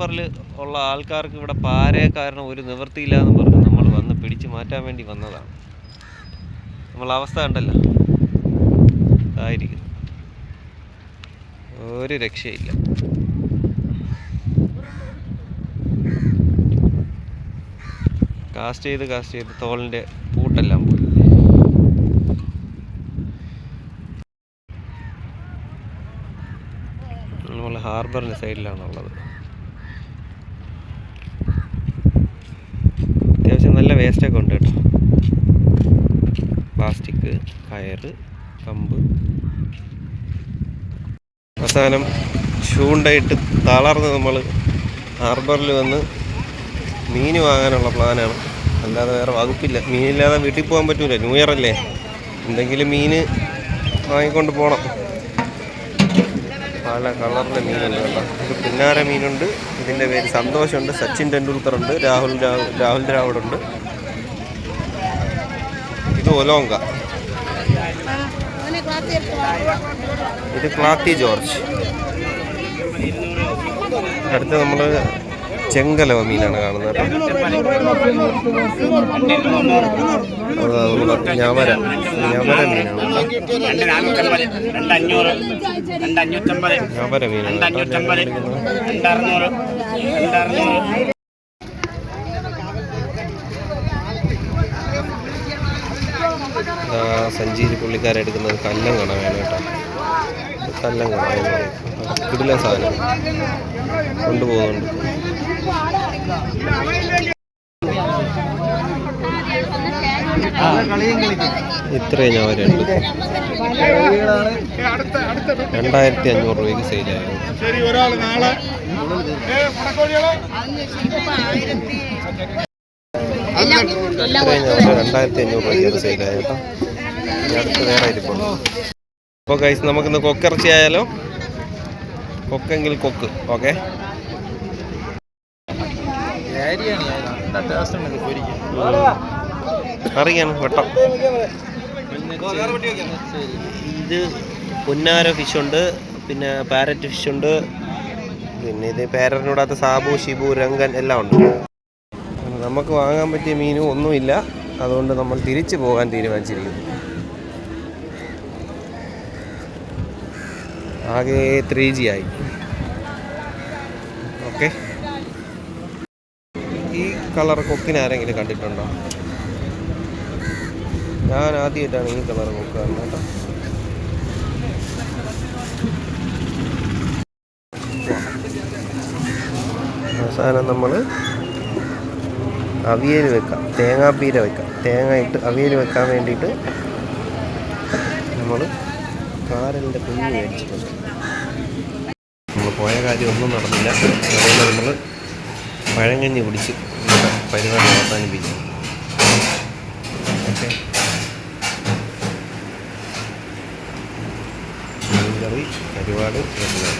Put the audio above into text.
ഹാർബറിൽ ഉള്ള ആൾക്കാർക്ക് ഇവിടെ പാരയെ കാരണം ഒരു നിവൃത്തിയില്ല എന്ന് പറഞ്ഞ് നമ്മൾ വന്ന് പിടിച്ചു മാറ്റാൻ വേണ്ടി വന്നതാണ്. നമ്മൾ അവസ്ഥ കണ്ടല്ലോ. ആയിരിക്കും ഒരു രക്ഷയില്ല. കാസ്റ്റ് ചെയ്ത് കാസ്റ്റ് ചെയ്ത് തോളിന്റെ പൂട്ടെല്ലാം പോയി. നമ്മൾ ഹാർബറിന്റെ സൈഡിലാണുള്ളത്. വേസ്റ്റൊക്കെ ഉണ്ട് കേട്ടോ. പ്ലാസ്റ്റിക് കയറ് കമ്പ്. അവസാനം ചൂണ്ടയിട്ട് തളർന്ന് നമ്മൾ ഹാർബറിൽ വന്ന് മീൻ വാങ്ങാനുള്ള പ്ലാനാണ്. അല്ലാതെ വേറെ വകുപ്പില്ല. മീനില്ലാതെ വീട്ടിൽ പോകാൻ പറ്റൂല. ന്യൂ ഇയർ അല്ലേ? എന്തെങ്കിലും മീൻ വാങ്ങിക്കൊണ്ട് പോകണം പല കളറിലെ മീനുണ്ട് കേട്ടോ. ഇത് പിന്നാര മീനുണ്ട്. ഇതിന്റെ പേര് സന്തോഷമുണ്ട് സച്ചിൻ ടെണ്ടുൽക്കർ ഉണ്ട് രാഹുൽ രാഹുൽ രാഹുൽ ദ്രാവിഡ് ഉണ്ട് ഇത് ക്ലാത്തി ജോർജ് അടുത്ത നമ്മൾ ചെങ്കലവ മീനാണ് കാണുന്നത് ഞവര ഞവര മീനാണ് ഞവര മീനാണ് സഞ്ചിയിൽ പുള്ളിക്കാരെടുക്കുന്നത് കല്ലം കണവാണ് കേട്ടോ. കല്ലം കണവ. കിടിലൻ സാധനം. കൊണ്ടുപോകുന്നുണ്ട്. ഇത്രയും ഞാൻ വരുന്നുണ്ട് രണ്ടായിരത്തി അഞ്ഞൂറ് രൂപയ്ക്ക് സെയിലായിരുന്നു. രണ്ടായിരത്തി അഞ്ഞൂറ് രൂപയ്ക്ക് സെയിലായി കേട്ടോ. വേറെ ഇരിപ്പുണ്ട് അപ്പോൾ കൈസ് നമുക്കിന്ന് കൊക്കിറച്ചി ആയാലോ കൊക്കെങ്കിൽ കൊക്ക് ഓക്കെ അറിയാണ് വെട്ടം. ഇത് പുന്നാര ഫിഷ് ഉണ്ട് പിന്നെ പാരറ്റ് ഫിഷ് ഉണ്ട് പിന്നെ ഇത് പാരറ്റിനോടാത്ത സാബു ഷിബു രംഗൻ എല്ലാം ഉണ്ട്. നമുക്ക് വാങ്ങാൻ പറ്റിയ മീനും ഒന്നുമില്ല. അതുകൊണ്ട് നമ്മൾ തിരിച്ചു പോകാൻ തീരുമാനിച്ചിരിക്കുന്നു. ആകെ ത്രീ ജി ആയി. ഓക്കെ ഈ കളർ കൊക്കിന് ആരെങ്കിലും കണ്ടിട്ടുണ്ടോ? ഞാൻ ആദ്യമായിട്ടാണ് ഈ കളർ കൊക്ക് കേട്ടോ. അവസാനം നമ്മൾ അവിയൽ വെക്കാം. തേങ്ങാപ്പീര വെക്കാം. തേങ്ങ ഇട്ട് അവിയൽ വെക്കാൻ വേണ്ടിയിട്ട് നമ്മൾ കാരലിന്റെ കുഞ്ഞ് മേടിച്ചിട്ടുണ്ട്. പോയ കാര്യമൊന്നും നടന്നില്ല. അതുകൊണ്ട് നമ്മൾ പഴങ്കഞ്ഞി കുടിച്ച് പരിപാടി അവസാനിപ്പിക്കും ഓക്കെ. മീൻകറി പരിപാടി എല്ലാം